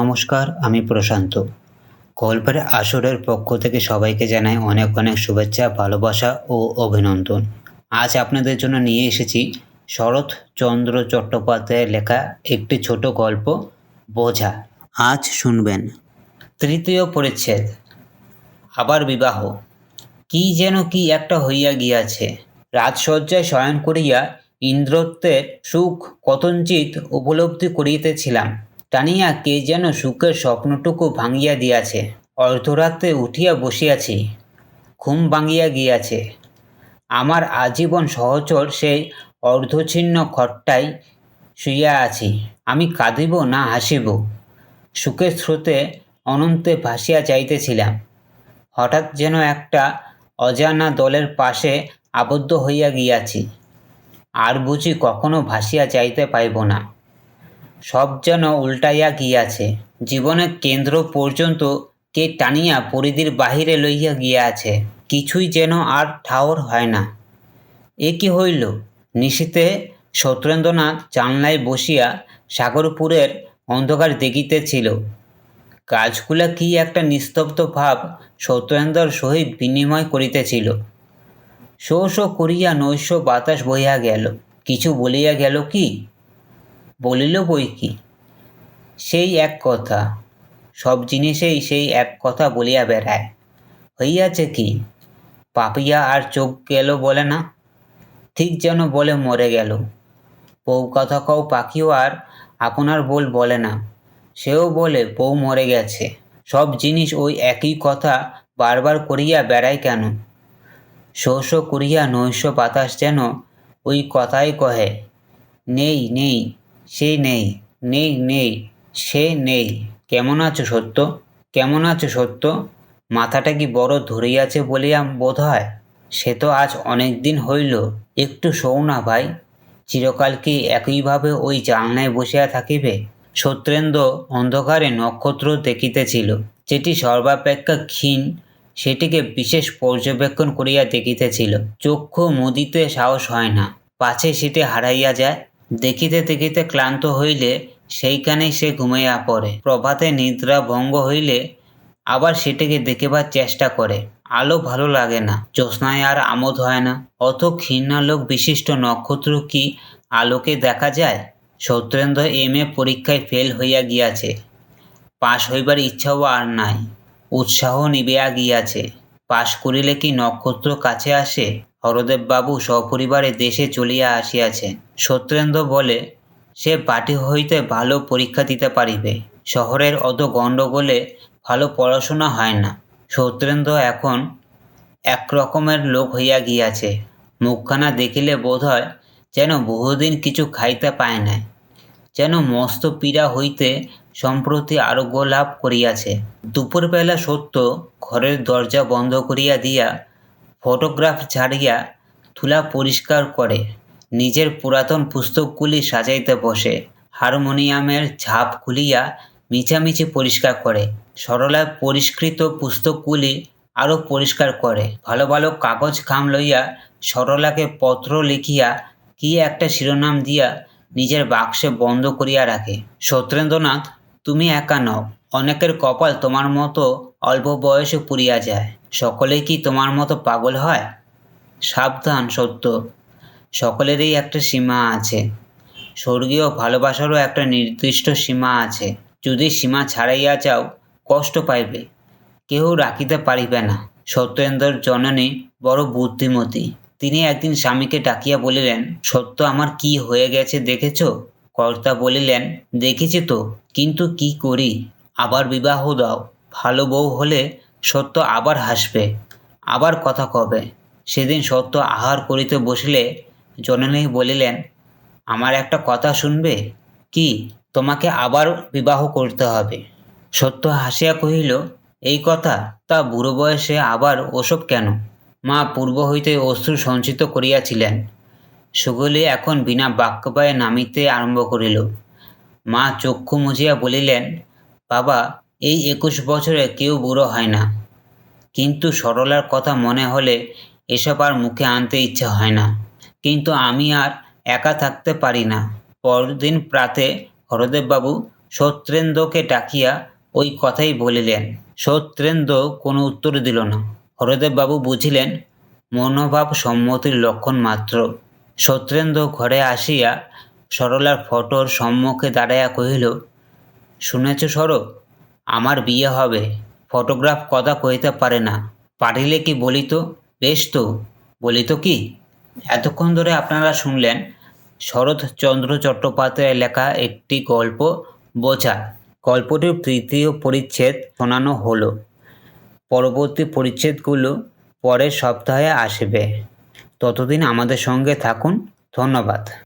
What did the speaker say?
নমস্কার, আমি প্রশান্ত। গল্পের আসরের পক্ষ থেকে সবাইকে জানাই অনেক অনেক শুভেচ্ছা, ভালোবাসা ও অভিনন্দন। আজ আপনাদের জন্য নিয়ে এসেছি শরৎচন্দ্র চট্টোপাধ্যায়ের লেখা একটি ছোট গল্প, বোঝা। আজ শুনবেন। তৃতীয় পরিচ্ছেদ, আবার বিবাহ। কি যেন কি একটা হইয়া গিয়াছে। রাজসজ্জায় শয়ন করিয়া ইন্দ্রত্বের সুখ কতঞ্চিত উপলব্ধি করিতেছিলাম। টানিয়া কে যেন সুখের স্বপ্নটুকু ভাঙিয়া দিয়াছে। অর্ধরাত্রে উঠিয়া বসিয়াছি। ঘুম ভাঙিয়া গিয়াছে। আমার আজীবন সহচর সেই অর্ধছিন্ন ঘরটাই শুইয়া আছি। আমি কাঁদিব না হাসিব। সুখের স্রোতে অনন্তে ভাসিয়া যাইতেছিলাম। হঠাৎ যেন একটা অজানা দলের পাশে আবদ্ধ হইয়া গিয়াছি। আর বুঝি কখনো ভাসিয়া যাইতে পাইব না। সব যেন উল্টাইয়া গিয়াছে। জীবনের কেন্দ্র পর্যন্ত কে টানিয়া পরিধির বাহিরে লইয়া গিয়াছে। কিছুই যেন আর ঠাওর হয় না। এ কি হইল? নিশীতে সত্যেন্দ্রনাথ জানলায় বসিয়া সাগরপুরের অন্ধকার দেখিতেছিল। কাজগুলা কি একটা নিস্তব্ধ ভাব সত্যেন্দ্রর সহিত বিনিময় করিতেছিল। শো শো করিয়া নৈশ বাতাস বহিয়া গেল। কিছু বলিয়া গেল কি? বলিল, বই কি? সেই এক কথা। সব জিনিসেই সেই এক কথা বলিয়া বেড়ায়। হইয়াছে কি? পাপিয়া আর চোখ গেল বলে না? ঠিক যেন বলে মরে গেল। বউ কথা কও পাখিও আর আপনার বল বলে না। সেও বলে, বউ মরে গেছে। সব জিনিস ওই একই কথা বারবার করিয়া বেড়ায় কেন? শো শো করিয়া নৈশ বাতাস যেন ওই কথাই কহে, নেই নেই সে নেই নেই নেই, সে নেই। কেমন আছো সত্য? কেমন আছো সত্য? মাথাটা কি বড় ধরিয়াছে বলিয়া বোধ হয়? সে তো আজ অনেক দিন হইল, একটু শোও না ভাই। চিরকাল কি একইভাবে ওই জানলায় বসিয়া থাকিবে? সত্যেন্দ্র অন্ধকারে নক্ষত্র দেখিতেছিল, যেটি সর্বাপেক্ষা ক্ষীণ, সেটিকে বিশেষ পর্যবেক্ষণ করিয়া দেখিতেছিল। চক্ষু মুদিতে সাহস হয় না, পাছে সেটি হারাইয়া যায়। দেখিতে দেখিতে ক্লান্ত হইলে সেইখানেই সে ঘুমাইয়া পড়ে। প্রভাতে নিদ্রা ভঙ্গ হইলে আবার সেটিকে দেখিবার চেষ্টা করে। আলো ভালো লাগে না, জ্যোৎস্নায় আর আমোদ হয় না। অত ক্ষীণালোক বিশিষ্ট নক্ষত্র কি আলোকে দেখা যায়? সত্যেন্দ্র এম এ পরীক্ষায় ফেল হইয়া গিয়াছে। পাশ হইবার ইচ্ছাও আর নাই। উৎসাহ নিবিয়া গিয়াছে। পাশ করিলে কি নক্ষত্র কাছে আসে? হরদেববাবু সপরিবারে দেশে চলিয়া আসিয়াছেন। সত্যেন্দ্র বলে, সে পাটি হইতে ভালো পরীক্ষা দিতে পারিবে। শহরের অত গণ্ডগোলে ভালো পড়াশোনা হয় না সত্যেন্দ্র এখন এক রকমের লোক হইয়া গিয়াছে। মুখখানা দেখিলে বোধ হয় যেন বহুদিন কিছু খাইতে পায় নাই। যেন মস্ত পীড়া হইতে সম্প্রতি আরোগ্য লাভ করিয়াছে। দুপুরবেলা সত্য ঘরের দরজা বন্ধ করিয়া দিয়া ফটোগ্রাফ ছাড়িয়া তুলা পরিষ্কার করে, নিজের পুরাতন পুস্তকগুলি সাজাইতে বসে, হারমোনিয়ামের ঝাপ খুলিয়া মিছামিছি পরিষ্কার করে সরলা পরিষ্কৃত পুস্তকগুলি আরও পরিষ্কার করে, ভালো ভালো কাগজ খাম লইয়া সরলাকে পত্র লিখিয়া কি একটা শিরোনাম দিয়া নিজের বাক্সে বন্ধ করিয়া রাখে। সত্যেন্দ্রনাথ, তুমি একা নও। অনেকের কপাল তোমার মতো অল্প বয়সে পুড়িয়া যায়। সকলে কি তোমার মতো পাগল হয়? সাবধান, সত্য। সকলেরই একটা সীমা আছে। স্বর্গীয় ভালোবাসারও একটা নির্দিষ্ট সীমা আছে। যদি সীমা ছাড়াইয়া যাও, কষ্ট পাইবে। কেউ রাখিতে পারিবে না। সত্যেন্দ্রর জননী বড় বুদ্ধিমতী। তিনি একদিন স্বামীকে ডাকিয়া বলিলেন, সত্য আমার কি হয়ে গেছে দেখেছ? কর্তা বলিলেন, দেখেছি তো, কিন্তু কি করি? আবার বিবাহ দাও। ভালো বউ হলে সত্য আবার হাসবে, আবার কথা কবে? সেদিন সত্য আহার করিতে বসিলে জননী বলিলেন, আমার একটা কথা শুনবে? কি? তোমাকে আবার বিবাহ করতে হবে? সত্য হাসিয়া কহিল, এই কথা? তা বুড়ো বয়সে আবার ওসব কেন? মা পূর্ব হইতে অশ্রু সঞ্চিত করিয়াছিলেন। সুগলি এখন বিনা বাক্যবায়ে নামিতে আরম্ভ করিল। মা চক্ষু মুজিয়া বলিলেন বাবা, এই একুশ বছরে কেউ বুড়ো হয় না। কিন্তু সরলার কথা মনে হলে এসব আর মুখে আনতে ইচ্ছা হয় না। কিন্তু আমি আর একা থাকতে পারি না। পরদিন প্রাতে হরদেববাবু সত্যেন্দ্রকে ডাকিয়া ওই কথাই বলিলেন। সত্যেন্দ্র কোনো উত্তর দিল না। হরদেববাবু বুঝিলেন, মনোভাব সম্মতির লক্ষণ মাত্র। সত্যেন্দ্র ঘরে আসিয়া সরলার ফটোর সম্মুখে দাঁড়াইয়া কহিল শুনেছ সর? আমার বিয়ে হবে। ফটোগ্রাফ কথা কইতে পারে না। পারিলে কি বলিত? বেশ তো। বলিত কি? এতক্ষণ ধরে আপনারা শুনলেন শরৎচন্দ্র চট্টোপাধ্যায়ের লেখা একটি গল্প বোঝা। গল্পটির তৃতীয় পরিচ্ছেদ শোনানো হলো। পরবর্তী পরিচ্ছেদগুলো পরের সপ্তাহে আসবে। ততদিন আমাদের সঙ্গে থাকুন। ধন্যবাদ।